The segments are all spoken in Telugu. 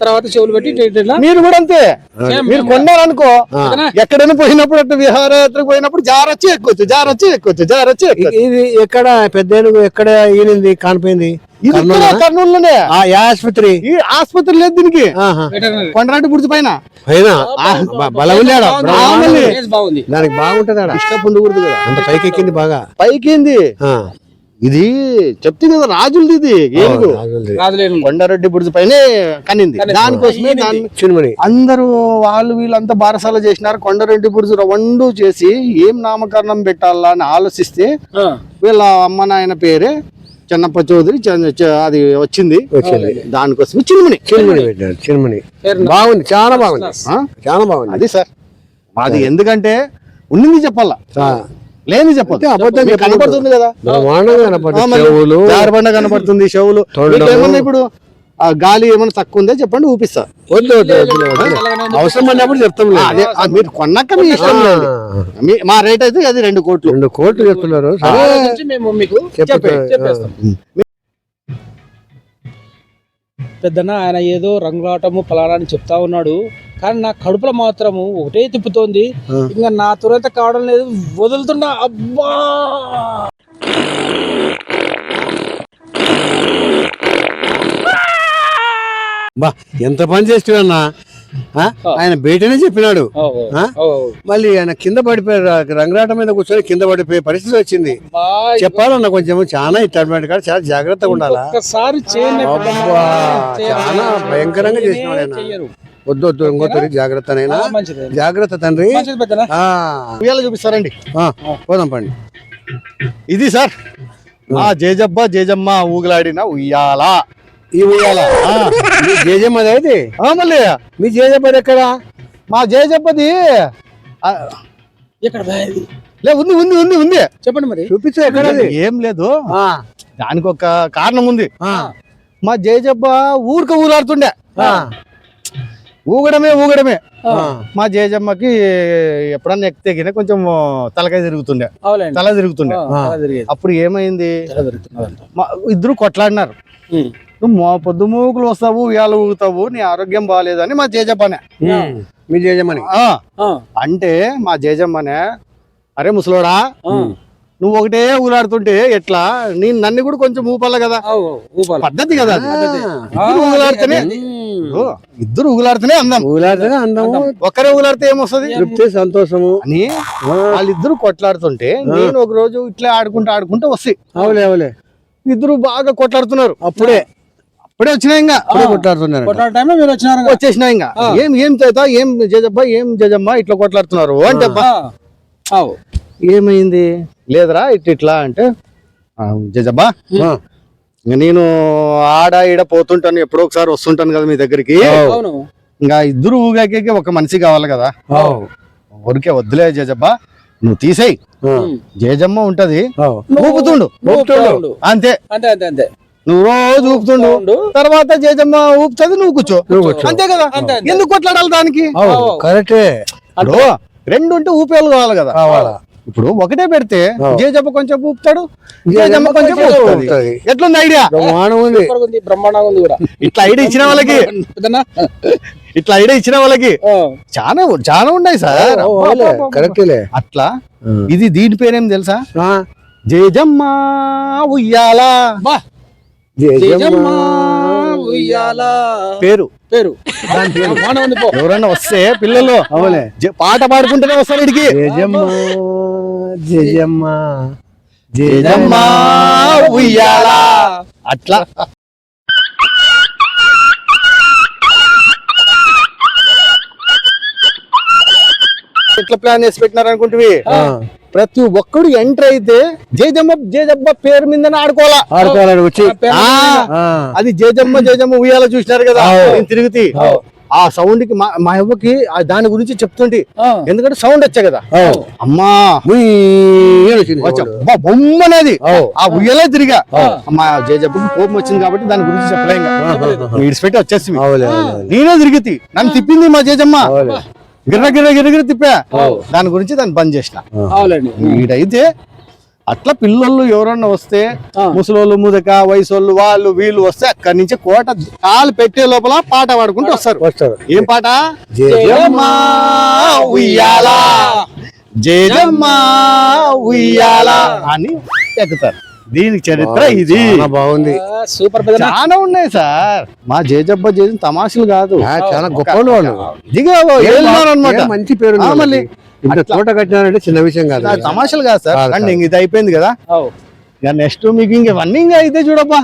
తర్వాత చెవులు పెట్టి. మీరు కూడా అంతే. మీరు కొన్నారనుకో? ఎక్కడైనా పోయినప్పుడు అట్లా విహారయాత్రకు పోయినప్పుడు జారొచ్చి ఎక్కొచ్చు జారొచ్చి ఎక్కొచ్చు జారొచ్చి ఇది ఎక్కడ పెద్ద ఎక్కడ ఈనింది కానిపోయింది? కర్నూలులోనే. ఆసుపత్రి. ఈ ఆసుపత్రి లేదు దీనికి. కొండరాటి బుడిచి పైన. పైన? బ- బలం ఉంది ఆడ. బాగుంది. బ్రహ్మాండంగా ఉంది. Face బాగుంది. దానికి బాగుంటది ఆడ ఇష్ట ఉండకూడదు కదా. అంత పైకి ఎక్కింది బాగా పైకి. ఇది చెప్తే కదా రాజులది ఇది ఏనుగు. కొండారెడ్డి బుడిచి పైనే కనింది. దానికోసమే. దాన్ని చిన్మణి. అందరూ వాళ్ళు వీళ్ళంతా బారసాల చేసినారు కొండారెడ్డి బుడిచి రవండు చేసి ఏం నామకరణం పెట్టాలా అని ఆలోచిస్తే. వీళ్ళ అమ్మ నాయన పేరే చెన్నప్ప చౌదరి అది వచ్చింది. దానికోసమే చిన్ముని చిన్మణి పెట్టాడు చిన్మణి. బాగుంది చాలా బాగుంది. ఆ? చాలా బాగుంది. అది సార్. అది ఎందుకంటే ఉన్నింది చెప్పాలా? ఆ. లేని చెప్పదు అబద్ధం. కనపడుతుంది కదా? కనపడుతుంది. మీకు ఏమన్నా ఇప్పుడు ఆ గాలి ఏమన్నా తక్కువ ఉందే? చెప్పండి ఊపిస్తా. అవసరం అన్నప్పుడు చెప్తాం మీరు కొన్నాక మీ ఇష్టం లేదు. మీ- రేట్ అయితే అది రెండు కోట్లు. రెండు కోట్లు చెప్తున్నారు. సరే. ఆలోచించి మేము మీకు చెప్పే చెప్పేస్తాం. పెద్దన్న ఆయన ఏదో రంగులాటము ఫలానా అని చెప్తా ఉన్నాడు. కానీ నా కడుపులో మాత్రము ఒకటే తిప్పుతోంది. ఇంకా నా తురంత కావడం లేదు. వదులుతున్నా. అబ్బా! బా ఎంత పని చేస్తున్నా ఆయన బయటనే చెప్పినాడు. మళ్ళీ ఆయన కింద పడిపోయారు రంగరాటం మీద కూర్చొని కింద పడిపోయే పరిస్థితి వచ్చింది. చెప్పాలన్న కొంచెం చాలా ఇట్లాంటి కాదు చాలా జాగ్రత్తగా ఉండాలా? చాలా భయంకరంగా చేసినాడు ఆయన. వద్దు వద్దు ఇంకోతరి జాగ్రత్త నైనా ఆ, మంచిది జాగ్రత్త తండ్రి. చూపిస్తారండి. పోదాం పండి. ఇది సార్ జేజబ్బ జేజమ్మ ఊగులాడిన ఉయ్యాల. ఈ ఉయ్యాల. మీ జేజమ్మది అయితే. ఆ, మళ్ళీ మీ జేజమ్మది ఎక్కడ? మా జేజబ్బది ఆ, ఎక్కడ బా ఇది? లే ఉంది ఉంది ఉంది ఉంది. చెప్పండి మరి. చూపించు ఎక్కడది ఏం లేదు. ఆ, దానికి ఒక కారణం ఉంది. ఆ, మా జేజబ్బ ఊరిక ఊలాడుతుండే. ఆ, ఊగడమే ఊగడమే. మా జేజమ్మకి ఎప్పుడన్నా ఎక్కితే గిన కొంచెం తలకాయ తిరుగుతుండే. తల తిరుగుతుండే. అప్పుడు ఏమైంది? ఇద్దరు కొట్లాడినారు. నువ్వు మో పొద్దు మూకులు వస్తావు ఉయ్యాలు ఊగుతావు నీ ఆరోగ్యం బాగాలేదని మా ఉమ్, మీ జేజమ్మని? అంటే మా జేజమ్మనే అరే ముసలోడా. నువ్వు ఒకటే ఊలాడుతుంటే ఎట్లా? నేను నన్ను కూడా కొంచెం ఊపాల కదా. పద్ధతి కదా అది. ఇద్దరు ఊగులాడితేనే ఇద్దరు ఊగులాడితేనే అందం. ఊలాడితేనే అందము. ఒక్కరే ఊలాడితే ఏమొస్తుంది? తృప్తి సంతోషము. అని వాళ్ళిద్దరు కొట్లాడుతుంటే నేను ఒక రోజు ఇట్లా ఆడుకుంటూ ఆడుకుంటూ వస్తాయి. అవులే అవులే. ఇద్దరు బాగా కొట్లాడుతున్నారు. అప్పుడే. అప్పుడే వచ్చినాయి ఇంకా. కొట్లాడుతున్నారు కొట్లాడే టైంలో మీరు వచ్చినారు ఇంకా. ఏం ఏం చేత ఏం జజబ్బా ఏం జజమ్మ ఇట్లా కొట్లాడుతున్నారు? అంటే. ఏమైంది? లేదురా ఇట్ ఇట్లా అంటే "ఆ, జజబ్బా నేను ఆడ ఈడ పోతుంటాను ఎప్పుడో ఒకసారి వస్తుంటాను కదా మీ దగ్గరికి. ఇంకా ఇద్దరు ఊగాకే ఒక మనిషి కావాలి కదా. ఊరికే వద్దులే జజబ్బా నువ్వు తీసేయి. జేజమ్మ ఉంటది. ఊపుతుండు. అంతే. అంతే అంతే అంతే. నువ్వు రోజు ఊపుతుండు. తర్వాత జేజమ్మ ఊపుతుంది నువ్వు కూర్చో. అంతే కదా. ఎందుకు కొట్లాడాలి దానికి? కరెక్టే. రెండు ఉంటే ఊపేవాళ్ళు కావాలి కదా. ఇప్పుడు ఒకటే పెడితే. జేజప్ప కొంచెం ఊపుతాడు జేజమ్మ జేజమ్మ కొంచెం ఊపుతుంది. ఎట్లుంది ఐడియా ఉంది. బ్రహ్మాండంగా ఉంది కూడా. ఇట్లా ఐడియా ఇచ్చిన వాళ్ళకి? ఇట్లా ఐడియా ఇచ్చిన వాళ్ళకి. చాలా చాలా ఉన్నాయి సార్. కరెక్టేలే. అట్లా? ఇది దీని పేరేం తెలుసా? జేజమ్మ ఉయ్యాల బా జేజమ్మ జయజమ్మ ఉయ్యాల పేరు. పేరు. బ్రహ్మాండంగా ఉంది పో. ఎవరైనా వస్తే పిల్లలు అవులే జే- పాట పాడుకుంటూనే వస్తారు ఇడికి. ఉయ్యాల. అట్లా. ఎట్లా ప్లాన్ చేసి పెట్టినారు అనుకుంటువి ప్రతి ఒక్కడు ఎంటర్ అయితే జేజమ్మ జేజమ్మ పేరు మీదనే ఆడుకోవాలా? ఆడుకోవాలని వచ్చి అది జేజమ్మ జేజమ్మ ఉయ్యాల చూసినారు కదా తిరుగుతి. ఆ సౌండ్కి మా మా అవ్వకి దాని గురించి చెప్తుంటి. ఎందుకంటే సౌండ్ వచ్చా కదా. అమ్మా. ఉయ్ అని వచ్చింది వచ్చా. అబ్బా, బొమ్మనేది. అవు. ఆ ఉయ్యలే తిరిగా. అమ్మా జేజబ్బకి కోపం వచ్చింది కాబట్టి దాని గురించి చెప్పలే విడిచిపెట్టి వచ్చేసి నేనే తిరిగితి. నన్ను తిప్పింది మా జేజమ్మ అవులే గిర్ర గిర్ర గిర్ర గిర్ర తిప్పా. దాని గురించి దాన్ని బంద్ చేసిన. వీడైతే అట్లా పిల్లలు ఎవరన్నా వస్తే. ముసలోళ్ళు ముదక వయసోళ్ళు వాళ్ళు వీళ్ళు వస్తే అక్కడి నుంచి కోట కాలు పెట్టే లోపల పాట పాడుకుంటూ వస్తారు. వస్తారు. ఏం పాట? జయ జయమ్మా ఉయ్యాల. జయమ్మా ఉయ్యాల అని ఎక్కుతారు. దీనికి చరిత్ర ఇది. బాగుంది. సూపర్ చాలా ఉన్నాయి సార్. మా జేజబ్బ చేసిన తమాషలు కాదు. చాలా గొప్ప వాళ్ళు. మంచి పేరు మళ్ళీ. ఇంత తోట కట్టినారంటే చిన్న విషయం కాదు. తమాషలు కాదు సార్. ఇంక ఇది అయిపోయింది కదా. ఇక నెక్స్ట్ మీకు ఇంక ఇవన్నీ ఇంకా అయితే చూడబ్బా.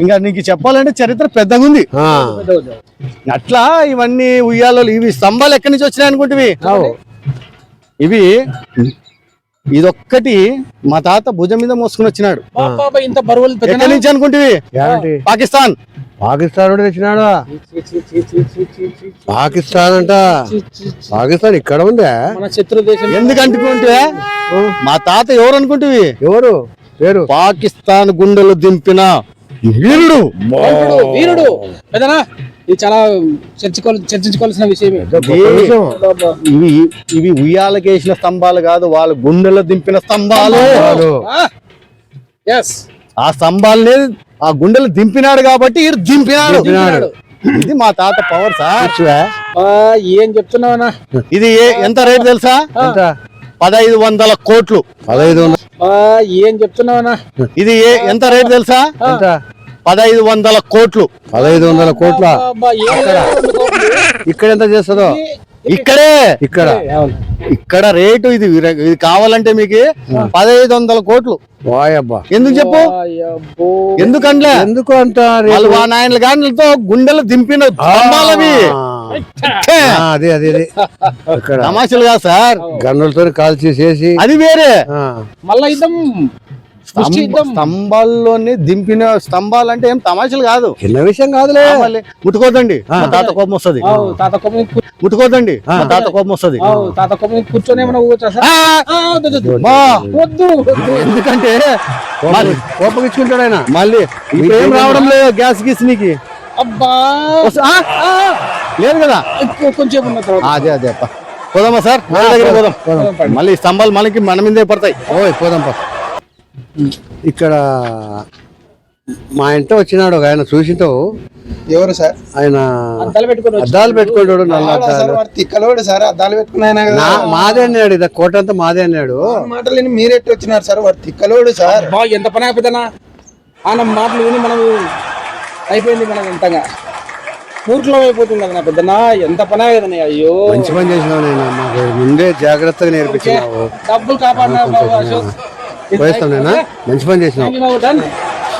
ఇంకా నీకు చెప్పాలంటే చరిత్ర పెద్దగా ఉంది. ఆ, పెద్ద ఉంది. అట్లా ఇవన్నీ ఉయ్యాలో ఇవి స్తంభాలు ఎక్కడి నుంచి వచ్చినాయి అనుకుంటువి. ఇవి ఇదొక్కటి మా తాత భుజం మీద మోసుకుని వచ్చినాడు. ఇంత బరువులు ఎక్కడి నుంచి అనుకుంటువి? ఏంటి? పాకిస్తాన్. పాకిస్తాన్ కూడా తెచ్చినాడా? చి, చి, చి, చి, చి, చి, చి, పాకిస్తాన్ అంట. పాకిస్తాన్ ఇక్కడ ఉందా? మన శత్రు దేశం. ఎందుకు అనుకుంటే మా తాత ఎవరు అనుకుంటువి? ఎవరు? పేరు? పాకిస్తాన్ గుండెలు దింపిన వీరుడు. వీరుడు, ఇది చాలా చర్చించుకోవాలి చర్చించుకోవాల్సిన విషయమే. ఇవి ఇవి ఉయ్యాలకేసిన స్తంభాలు కాదు వాళ్ళు గుండెలు దింపిన స్తంభాలు. ఎస్ ఆ! స్తంభాలనే ఆ గుండెలు దింపినాడు కాబట్టి దింపినాడు. ఇది మా తాత పవర్ సార్. ఆ, ఏం చెప్తున్నావనా ఇది ఏ- ఎంత రేట్ తెలుసా? పదహైదు వందల కోట్లు. పదహైదు వందలు ఏం చెప్తున్నావనా ఇది ఏ- ఎంత రేట్ తెలుసా? పదహైదు వందల కోట్లు. పదహైదు వందల కోట్ల. ఇక్కడ ఎంత చేస్తుందో? ఇక్కడే. ఇక్కడ. ఇక్కడ. రేటు ఇది ఇది కావాలంటే మీకు పదహైదు వందల కోట్లు. వాయబ్బా. ఎందుకు చెప్పు. ఎందుకంటే ఎందుకు? వాళ్ళు వా నాయనల గాండ్లతో గుండెలు దింపిన అదే అదే అదే. ఇక్కడ. తమాషలుగా సార్. గన్నులతో కాల్చి చేసి అది వేరే. మళ్ళా స్తంభాల్లోని దింపిన స్తంభాలు అంటే ఏం తమాషలు కాదు. చిన్న విషయం కాదులే. మళ్ళీ ముట్టుకోదండి తాత కోపం వస్తుంది. తాత కొమ్మ మీద కూ- ముట్టుకోదండి తాత కోపం వస్తుంది. తాత మీద కూర్చొని వద్దు. ఎందుకంటే మళ్ళీ కోపం ఇచ్చుకుంటాడు ఆయన. మళ్ళీ ఇప్పుడు ఏం రావడం లేదు గ్యాస్ గీస్ నీకు. అబ్బా. వస్తా- ఆ? ఆ, లేదు కదా? కొంచెం ఉన్న తర్వాత. ఆ, అదే అదే అప్ప. పోదామా సార్? దగ్గర పోదాం మళ్ళీ స్తంభాలు మనకి మన మీదే పడతాయి. ఓయ్ పోదాంపా ఇక్కడ మా ఇంట వచ్చినాడు ఒక ఆయన చూసింతో ఎవరు సార్? ఆయన అద్దాలు పెట్టుకొని వచ్చి- అద్దాలు పెట్టుకుంటాడు నల్ల అద్దాలు. సార్ అద్దాలు పెట్టుకుని ఆయన కదా. నా- మాదే అన్నాడు ఇది కోట అంతా మాదే అన్నాడు. మాటలు విని మీరెట్టి వచ్చినారు సార్? వాడు తిక్కలోడు సార్. ఎంత పని అయిపోతుందా ఆయన మాటలు విని మనం అయిపోయింది మనకు ఎంతగా మూర్ఖులం అయిపోతుంది కదా నా పెద్దనా ఎంత పని అయ్యేదని అయ్యో. మంచి పని చేసినావు నేను ముందే జాగ్రత్తగా నేర్పించినావు. డబ్బులు కాపాడినా బాబు అశోక్. పోయిస్తాం నేనా మంచి పని చేసినావు.